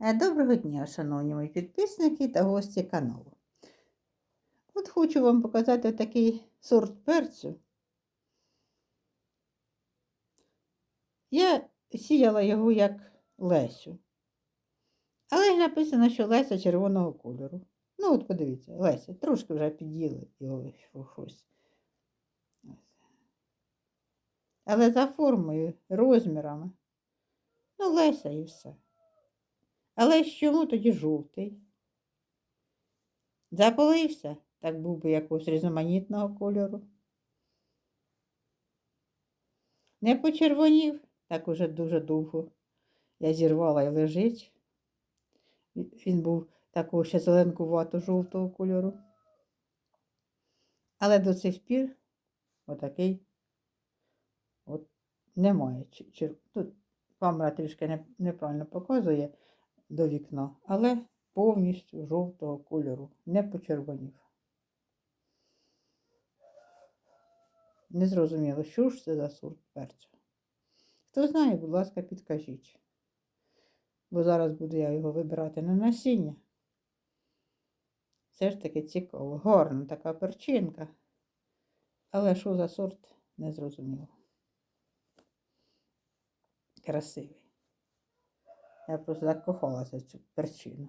Е, Доброго дня, шановні мої підписники та гості каналу. От хочу вам показати такий сорт перцю. Я сіяла його як Лесю. Але написано, що Леся червоного кольору. Ну, от подивіться, Леся, трошки вже під'їли його щось. Але за формою, розмірами. Ну, Леся і все. Але ж чому тоді жовтий? Запалився, так був би якогось різноманітного кольору. Не почервонів, так уже дуже довго. Я зірвала і лежить. Він був такого ще зеленкувато жовтого кольору. Але до цих пір отакий от немає. Тут камера трішки неправильно показує до вікна, але повністю жовтого кольору, не почервонів. Не зрозуміло, що ж це за сорт перцю. Хто знає, будь ласка, підкажіть. Бо зараз буду я його вибирати на насіння. Все ж таки цікаво, гарна така перчинка. Але що за сорт, не зрозуміло. Красивий. Я просто закохалася в цю перчину.